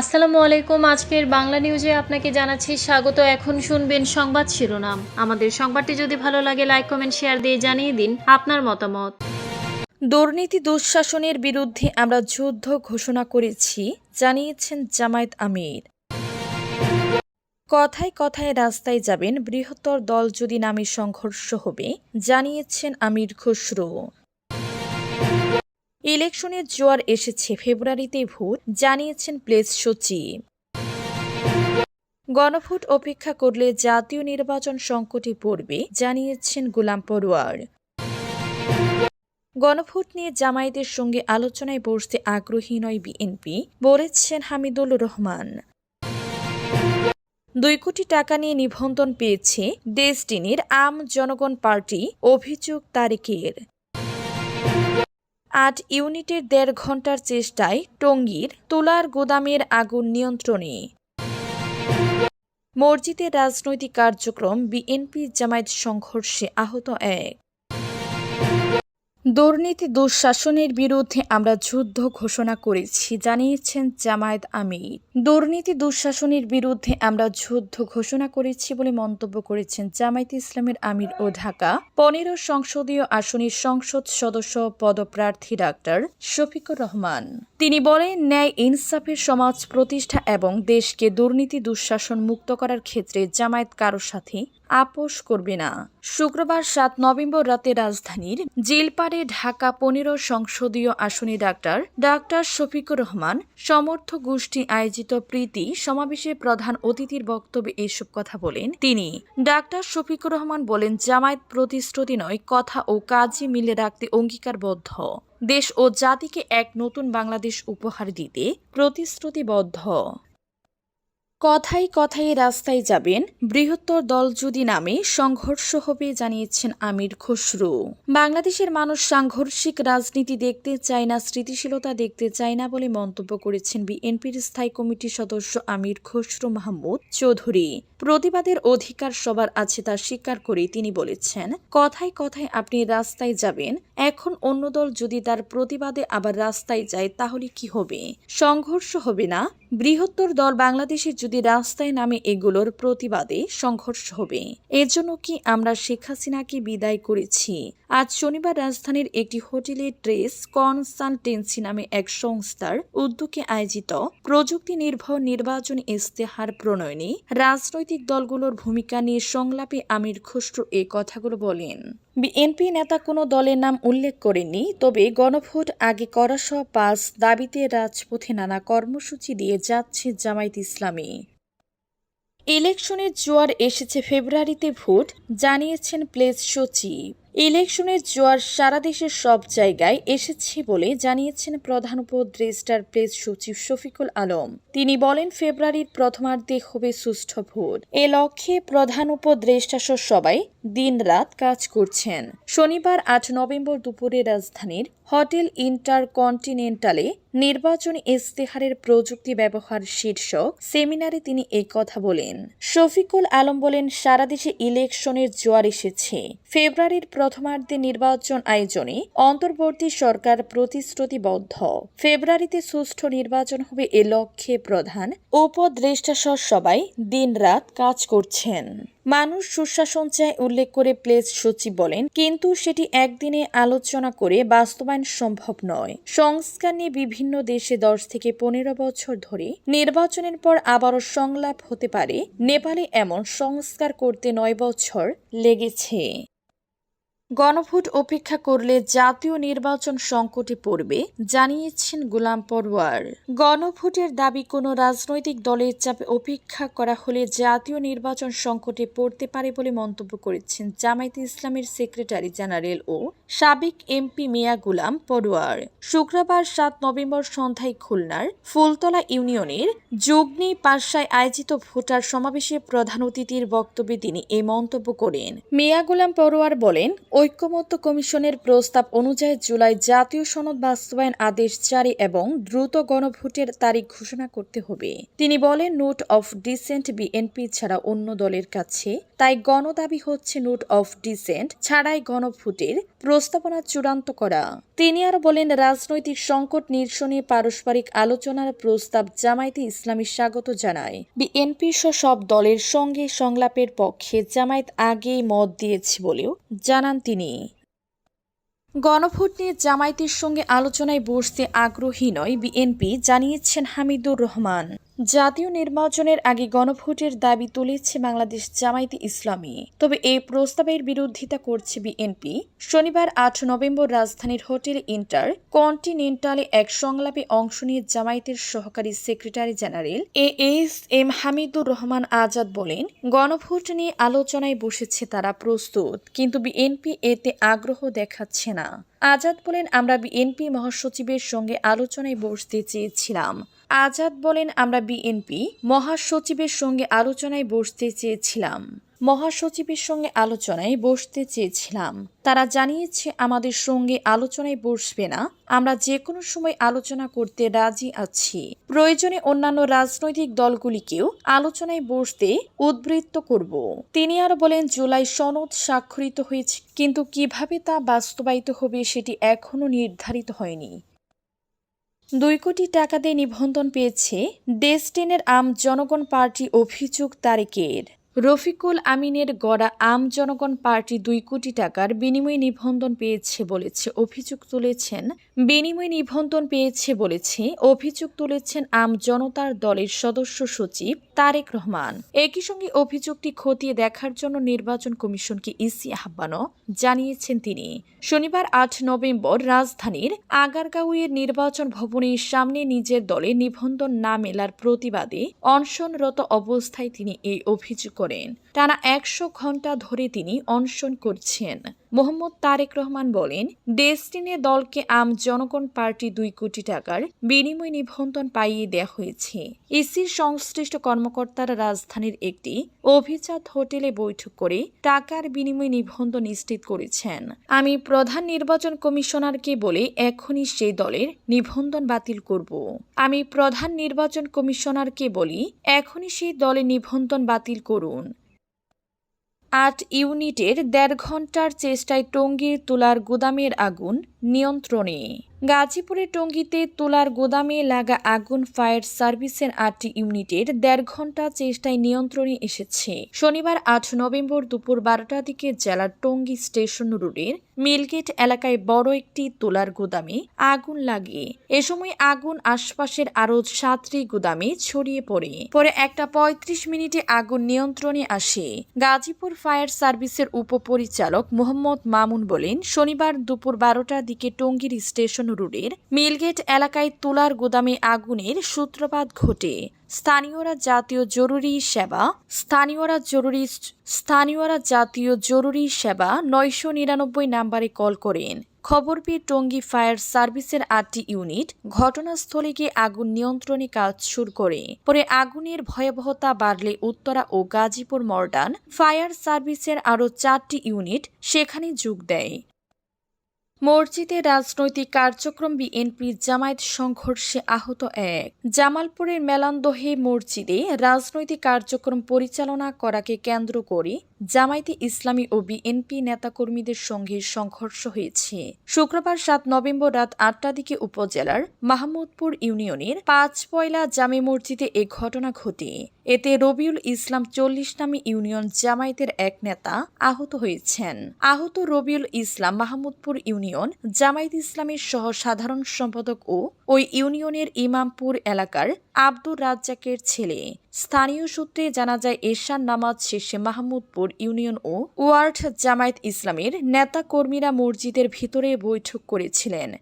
আসসালামু আলাইকুম। আজকের বাংলা নিউজে আপনাকে জানাচ্ছি স্বাগত। এখন শুনবেন সংবাদ শিরোনাম। আমাদের সংবাদটি যদি ভালো লাগে লাইক কমেন্ট শেয়ার দিয়ে জানিয়ে দিন আপনার মতামত। দুর্নীতি দুঃশাসনের বিরুদ্ধে আমরা যুদ্ধ ঘোষণা করেছি, জানিয়েছেন জামায়াত আমির। কথায় কথায় রাস্তায় যাবেন বৃহত্তর দল যদি নামে সংঘর্ষ হবে, জানিয়েছেন আমির খসরু। ইলেকশনের জোয়ার এসেছে ফেব্রুয়ারিতে ভোট, জানিয়েছেন প্লেস সচিব। গণভোট অপেক্ষা করলে জাতীয় নির্বাচন সংকটে পড়বে, জানিয়েছেন গোলাম পরোয়ার। গণভোট নিয়ে জামায়াতের সঙ্গে আলোচনায় বসতে আগ্রহী নয় বিএনপি, বলেছেন হামিদুল রহমান। দুই কোটি টাকা নিয়ে নিবন্ধন পেয়েছে ডেস্টিনির আম জনগণ পার্টি, অভিযোগ তারেকের। আট ইউনিটের দেড় ঘণ্টার চেষ্টায় টঙ্গীর তুলার গোদামের আগুন নিয়ন্ত্রণে। মসজিদের রাজনৈতিক কার্যক্রম বিএনপি জামায়াত সংঘর্ষে আহত এক। দুর্নীতি দুঃশাসনের বিরুদ্ধে আমরা যুদ্ধ ঘোষণা করেছি, জানিয়েছেন জামায়াত আমির। দুর্নীতি দুঃশাসনের বিরুদ্ধে আমরা যুদ্ধ ঘোষণা করেছি বলে মন্তব্য করেছেন জামায়াত ইসলামের আমির ও ঢাকা। পনেরো সংসদীয় আসনের সংসদ সদস্য পদপ্রার্থী ডাক্তার শফিকুর রহমান। তিনি বলেন, ন্যায় ইনসাফের সমাজ প্রতিষ্ঠা এবং দেশকে দুর্নীতি দুঃশাসন মুক্ত করার ক্ষেত্রে জামায়াত কারোর সাথে আপোষ করবে না। শুক্রবার সাত নভেম্বর রাতে রাজধানীর জেলপাড়ে ঢাকা পনেরো সংসদীয় আসনে ডাক্তার ডাক্তার শফিকুর রহমান, সমর্থ গোষ্ঠী আয়োজিত প্রীতি সমাবেশে প্রধান অতিথির বক্তব্যে এসব কথা বলেন তিনি। ডাক্তার শফিকুর রহমান বলেন, জামায়াত প্রতিশ্রুতি নয়, কথা ও কাজে মিলে রাখতে অঙ্গীকারবদ্ধ। দেশ ও জাতিকে এক নতুন বাংলাদেশ উপহার দিতে প্রতিশ্রুতিবদ্ধ। কথায় কথায় রাস্তায় যাবেন, বৃহত্তর দল যদি নামে সংঘর্ষ হবে জানিয়েছেন আমির খসরু। বাংলাদেশের মানুষ সাংঘর্ষিক রাজনীতি দেখতে চায় না, স্থিতিশীলতা দেখতে চায় না বলে মন্তব্য করেছেন বিএনপির স্থায়ী কমিটির সদস্য আমির খসরু মাহমুদ চৌধুরী। প্রতিবাদের অধিকার সবার আছে তা স্বীকার করে তিনি বলেছেন, কথায় কথায় আপনি রাস্তায় যাবেন, এখন অন্য দল যদি তার প্রতিবাদে আবার রাস্তায় যায় তাহলে কি হবে? সংঘর্ষ হবে না? বৃহত্তর দল বাংলাদেশের যদি রাস্তায় নামে এগুলোর প্রতিবাদে সংঘর্ষ হবে, এর জন্য কি আমরা শেখ হাসিনাকে বিদায় করেছি? আজ শনিবার রাজধানীর একটি হোটেলে ট্রেস কনসালটেন্সি নামে এক সংস্থার উদ্যোগে আয়োজিত প্রযুক্তি নির্ভর নির্বাচন ইস্তেহার প্রণয়নে রাজনৈতিক দলগুলোর ভূমিকা নিয়ে সংলাপে আমির খসরু এ কথাগুলো বলেন। বিএনপি নেতা কোনো দলের নাম উল্লেখ করেনি তবে গণভোট আগে করা সব পাস দাবিতে রাজপথে নানা কর্মসূচি দিয়ে যাচ্ছে জামায়াত ইসলামী। ইলেকশনের জোয়ার এসেছে ফেব্রুয়ারিতে ভোট, জানিয়েছেন প্লেস সচিব। ইলেকশনের জোয়ার সারা দেশের সব জায়গায় এসেছে বলে জানিয়েছেন প্রধান উপদেষ্টার প্লেস সচিব শফিকুল আলম। তিনি বলেন, ফেব্রুয়ারির প্রথমার্ধে হবে সুষ্ঠু ভোট। এ লক্ষ্যে প্রধান উপদেষ্টা সহ সবাই দিনরাত কাজ করছেন। শনিবার আট নভেম্বর দুপুরে রাজধানীর হোটেল ইন্টারকন্টিনেন্টালে নির্বাচন ইস্তেহারের প্রযুক্তি ব্যবহার শীর্ষক সেমিনারে তিনি এই কথা বলেন। শফিকুল আলম বলেন, সারা দেশে ইলেকশনের জোয়ার এসেছে। ফেব্রুয়ারির প্রথমার্ধে নির্বাচন আয়োজনে অন্তর্বর্তী সরকার প্রতিশ্রুতিবদ্ধ। ফেব্রুয়ারিতে সুষ্ঠু নির্বাচন হবে এ লক্ষ্যে প্রধান উপদেষ্টা সহ সবাই দিনরাত কাজ করছেন। মানুষ সুশাসন চায় উল্লেখ করে প্লেস সচিব বলেন, কিন্তু সেটি একদিনে আলোচনা করে বাস্তবায়ন সম্ভব নয়। সংস্কার নিয়ে বিভিন্ন দেশে দশ থেকে পনেরো বছর ধরে নির্বাচনের পর আবারও সংলাপ হতে পারে। নেপালে এমন সংস্কার করতে নয় বছর লেগেছে। গণভোট অপেক্ষা করলে জাতীয় নির্বাচন সংকটে পড়বে, জানিয়েছেন গোলাম পরওয়ার গণভোটের দাবি, কোনো রাজনৈতিক দলের চাপে অপেক্ষা করা হলে জাতীয় নির্বাচন সংকটে পড়তে পারে বলে মন্তব্য করেছেন জামায়াতে ইসলামের সেক্রেটারি জেনারেল ও সাবেক এমপি মিয়া গোলাম পরোয়ার। শুক্রবার সাত নভেম্বর সন্ধ্যায় খুলনার ফুলতলা ইউনিয়নের যোগনী পাশায় আয়োজিত ভোটার সমাবেশে প্রধান অতিথির বক্তব্যে তিনি এই মন্তব্য করেন। মিয়া গোলাম পরোয়ার বলেন ঐক্যমত্য কমিশনের প্রস্তাব অনুযায়ী জুলাই জাতীয় সনদ বাস্তবায়ন আদেশ জারি এবং দ্রুত গণভোটের তারিখ ঘোষণা করতে হবে। তিনি বলেন, নোট অফ ডিসেন্ট বিএনপি ছাড়া অন্য দলের কাছে, তাই গণদাবি হচ্ছে নোট অফ ডিসেন্ট ছাড়াই গণভোটের প্রস্তাবনা চূড়ান্ত করা। তিনি আরও বলেন, রাজনৈতিক সংকট নিরসনে পারস্পরিক আলোচনার প্রস্তাব জামায়াতে ইসলামী স্বাগত জানায়। বিএনপি সহ সব দলের সঙ্গে সংলাপের পক্ষে জামায়াত আগেই মত দিয়েছে বলেও জানান তিনি। গণভোট নিয়ে জামায়াতের সঙ্গে আলোচনায় বসতে আগ্রহী নয় বিএনপি জানিয়েছেন হামিদুর রহমান। জাতীয় নির্বাচনের আগে গণভোটের দাবি তুলেছে বাংলাদেশ জামায়াতে ইসলামী। তবে এই প্রস্তাবের বিরোধিতা করছে বিএনপি। শনিবার আট নভেম্বর রাজধানীর হোটেল ইন্টার কন্টিনেন্টালে এক সংলাপে অংশ নিয়ে জামায়াতের সহকারী secretary general A S M Hamidur Rahman Azad বলেন, গণভোট নিয়ে আলোচনায় বসেছে তারা প্রস্তুত, কিন্তু বিএনপি এতে আগ্রহ দেখাচ্ছে না। আজাদ বলেন, আমরা বিএনপি মহাসচিবের সঙ্গে আলোচনায় বসতে চেয়েছিলাম। আজাদ বলেন, আমরা বিএনপি মহাসচিবের সঙ্গে আলোচনায় বসতে চেয়েছিলাম। মহাসচিবের সঙ্গে আলোচনায় বসতে চেয়েছিলাম। তারা জানিয়েছে, আমাদের সঙ্গে আলোচনায় বসবে না। আমরা যে কোনো সময় আলোচনা করতে রাজি আছি। প্রয়োজনে অন্যান্য রাজনৈতিক দলগুলিকেও আলোচনায় বসতে উদ্বৃত্ত করব। তিনি আর বলেন, জুলাই সনদ স্বাক্ষরিত হয়েছে, কিন্তু কীভাবে তা বাস্তবায়িত হবে সেটি এখনও নির্ধারিত হয়নি। দুই কোটি টাকা দিয়ে নিবন্ধন পেয়েছে ডেস্টিনের আম জনগণ পার্টি অভিযোগ তারেকের রফিকুল আমিনের গড়া আম জনগণ পার্টি দুই কোটি টাকার বিনিময় নিবন্ধন পেয়েছে বলেছে, অভিযোগ তুলেছেন, বিনিময় নিবন্ধন পেয়েছে বলেছে, অভিযোগ তুলেছেন আম জনতার দলের সদস্য সচিব তারেক রহমান। একই সঙ্গে অভিযোগটি খতিয়ে দেখার জন্য নির্বাচন কমিশনকে ইসি আহ্বানও জানিয়েছেন তিনি। শনিবার আট নভেম্বর রাজধানীর আগারগাঁওয়ের নির্বাচন ভবনের সামনে নিজের দলে নিবন্ধন না মেলার প্রতিবাদে অনশনরত অবস্থায় তিনি এই অভিযোগ করেন টানা একশো ঘণ্টা ধরে তিনি অনশন করছেন। মোহাম্মদ তারেক রহমান বলেন, ডেস্টিনে দলকে আম জনগণ পার্টি দুই কোটি টাকার বিনিময় নিবন্ধন পাইয়ে দেওয়া হয়েছে। ইসির সংশ্লিষ্ট কর্মকর্তারা রাজধানীর একটি অভিজাত হোটেলে বৈঠক করে টাকার বিনিময় নিবন্ধন নিশ্চিত করেছেন। আমি প্রধান নির্বাচন কমিশনারকে বলে এখনই সেই দলের নিবন্ধন বাতিল করব। আমি প্রধান নির্বাচন কমিশনারকে বলি, এখনই সেই দলের নিবন্ধন বাতিল করুন। আট ইউনিটের দেড় ঘণ্টার চেষ্টায় টঙ্গীর তুলার গুদামের আগুন নিয়ন্ত্রণে। গাজীপুরের টঙ্গীতে তুলার গোদামে লাগা আগুন ফায়ার সার্ভিসের আটটি ইউনিটের দেড় ঘণ্টা চেষ্টায় নিয়ন্ত্রণে এসেছে। শনিবার আট নভেম্বর দুপুর বারোটার দিকে জেলার টঙ্গী স্টেশন রোডের মিলগেট এলাকায় বড় একটি তুলার গোদামে আগুন লাগে। এ সময় আগুন আশপাশের আরও সাতটি গুদামে ছড়িয়ে পড়ে। পরে একটা পঁয়ত্রিশ মিনিটে আগুন নিয়ন্ত্রণে আসে। গাজীপুর ফায়ার সার্ভিসের উপপরিচালক মোহাম্মদ মামুন বলেন, শনিবার দুপুর বারোটার দিকে টঙ্গীর স্টেশন রোডের মিলগেট এলাকায় তুলার গুদামে আগুনের সূত্রপাত ঘটে। স্থানীয়রা জাতীয় জরুরি সেবা, স্থানীয়রা জরুরি স্থানীয়রা জাতীয় জরুরি সেবা নয়শো নিরানব্বই নাম্বারে কল করেন। খবর পেয়ে টঙ্গী ফায়ার সার্ভিসের আটটি ইউনিট ঘটনাস্থলে গিয়ে আগুন নিয়ন্ত্রণে কাজ শুরু করে। পরে আগুনের ভয়াবহতা বাড়লে উত্তরা ও গাজীপুর মর্ডান ফায়ার সার্ভিসের আরও চারটি ইউনিট সেখানে যোগ দেয়। মসজিদে রাজনৈতিক কার্যক্রম বিএনপি জামায়াত সংঘর্ষে আহত এক। জামালপুরের মেলান্দহে মসজিদে রাজনৈতিক কার্যক্রম পরিচালনা করাকে কেন্দ্র করে জামায়াতে ইসলামী ও বিএনপি নেতাকর্মীদের সঙ্গে সংঘর্ষ হয়েছে। শুক্রবার সাত নভেম্বর রাত আটটা দিকে উপজেলার মাহমুদপুর ইউনিয়নের পাঁচ পয়লা জামে মসজিদে এ ঘটনা ঘটে। এতে রবিউল ইসলাম চল্লিশ নামে ইউনিয়ন জামায়াতের এক নেতা আহত হয়েছেন। আহত রবিউল ইসলাম মাহমুদপুর ইউনিয়ন জামায়াত ইসলামের সহ সাধারণ সম্পাদক ও ওই ইউনিয়নের ইমামপুর এলাকার আব্দুর রাজ্জাকের ছেলে। স্থানীয় সূত্রে জানা যায় এরশান নামাজ শেষে মাহমুদপুর ইউনিয়ন ও ওয়ার্ড জামায়াত ইসলামের নেতা কর্মীরা মসজিদের ভিতরে বৈঠক করেছিলেন।